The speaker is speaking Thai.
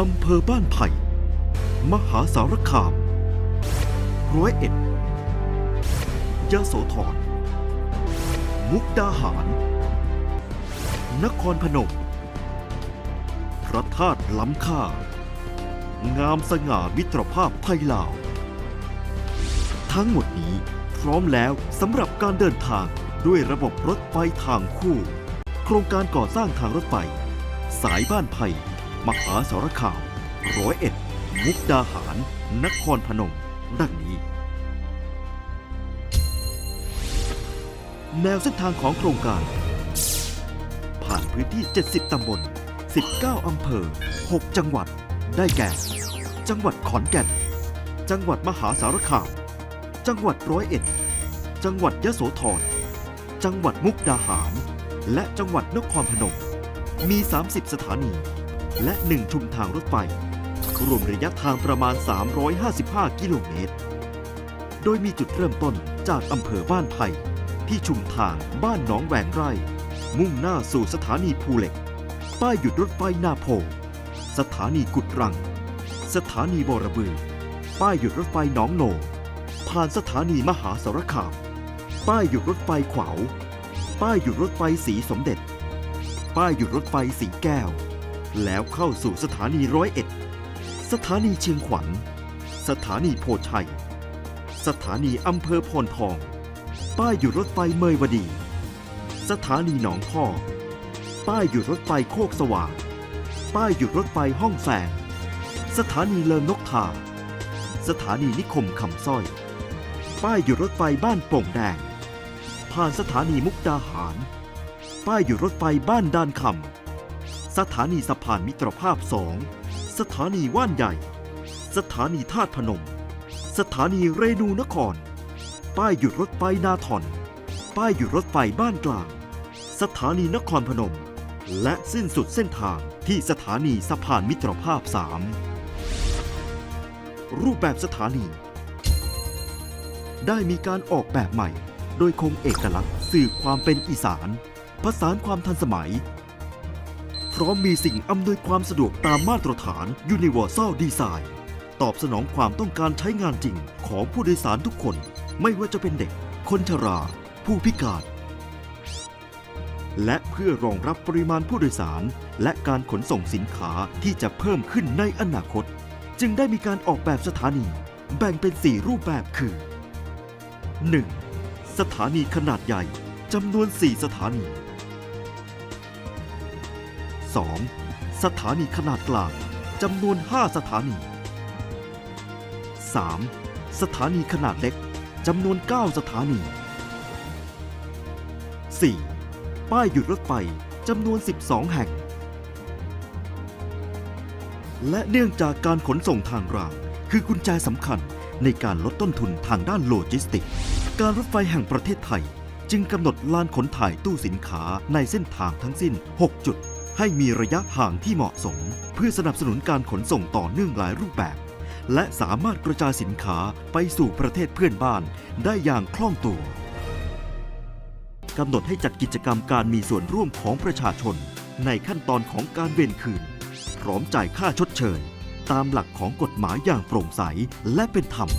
อำเภอบ้านไผ่ มหาสารคาม ร้อยเอ็ดยะโสธร มุกดาหาร นครพนม พระธาตุล้ำค่า งามสง่ามิตรภาพไทยลาว ทั้งหมดนี้พร้อมแล้วสำหรับการเดินทางด้วยระบบรถไฟทางคู่ โครงการก่อสร้างทางรถไฟ สายบ้านไผ่ มหาสารคามร้อยเอ็ด มุกดาหาร นครพนม ดังนี้ แนวเส้นทางของโครงการ ผ่านพื้นที่ 70 ตำบล 19 อำเภอ 6 จังหวัด ได้แก่ จังหวัดขอนแก่น จังหวัดมหาสารคาม จังหวัดร้อยเอ็ด จังหวัดยะโสธร จังหวัดมุกดาหาร และจังหวัดนครพนม มี 30 สถานี และ 1 ชุมทางรถไฟ รวมระยะทางประมาณ 355 กิโลเมตร โดยมีจุดเริ่มต้นจากอำเภอบ้านไผ่ที่ชุมทางบ้านหนองแหวงไร่ มุ่งหน้าสู่สถานีภูเหล็ก ป้ายหยุดรถไฟนาโพ สถานีกุดรัง สถานีบอระบือ ป้ายหยุดรถไฟหนองโหนผ่านสถานีมหาสารคาม ป้ายหยุดรถไฟขวาว ป้ายหยุดรถไฟสีสมเด็จ ป้ายหยุดรถไฟสีแก้ว แล้วเข้าสู่สถานีร้อยเอ็ด สถานีเชียงขวัญ สถานีโพชัย สถานีอำเภอโพนทอง ป้ายหยุดรถไฟเมยวดี สถานีหนองพ่อ ป้ายหยุดรถไฟโคกสว่าง ป้ายหยุดรถไฟห้องแฝงสถานีเลิงนกทา สถานีนิคมคำสร้อย ป้ายหยุดรถไฟบ้านโป่งแดง ผ่านสถานีมุกดาหาร ป้ายหยุดรถไฟบ้านดานคำ สถานีสะพานมิตรภาพสอง สถานีว่านใหญ่ สถานีธาตุพนม สถานีเรนูนคร ป้ายหยุดรถไฟนาทอน ป้ายหยุดรถไฟบ้านกลาง สถานีนครพนม และสิ้นสุดเส้นทางที่สถานีสะพานมิตรภาพ3รูปแบบสถานี ได้มีการออกแบบใหม่ โดยคงเอกลักษณ์สื่อความเป็นอีสาน ผสานความทันสมัย พร้อมมีสิ่งอำนวยความสะดวกตามมาตรฐาน Universal Design ตอบสนองความต้องการใช้งานจริงของผู้โดยสารทุกคน ไม่ว่าจะเป็นเด็ก คนชรา ผู้พิการ และเพื่อรองรับปริมาณผู้โดยสาร และการขนส่งสินค้าที่จะเพิ่มขึ้นในอนาคต จึงได้มีการออกแบบสถานี แบ่งเป็น 4 รูปแบบคือ 1. สถานีขนาดใหญ่จำนวน 4 สถานี 2. สถานีขนาดกลางจำนวน 5 สถานี 3. สถานีขนาดเล็กจำนวน 9 สถานี 4. ป้ายหยุดรถไฟจำนวน 12 แห่ง และเนื่องจากการขนส่งทางราง คือกุญแจสำคัญในการลดต้นทุนทางด้านโลจิสติก การรถไฟแห่งประเทศไทย จึงกำหนดลานขนถ่ายตู้สินค้าในเส้นทางทั้งสิ้น 6 จุด ให้มีระยะห่างที่เหมาะสม เพื่อสนับสนุนการขนส่งต่อเนื่องหลายรูปแบบ และสามารถกระจายสินค้าไปสู่ประเทศเพื่อนบ้านได้อย่างคล่องตัวกำหนดให้จัดกิจกรรมการมีส่วนร่วมของประชาชน ในขั้นตอนของการเวนคืน พร้อมจ่ายค่าชดเชย ตามหลักของกฎหมายอย่างโปร่งใสและเป็นธรรม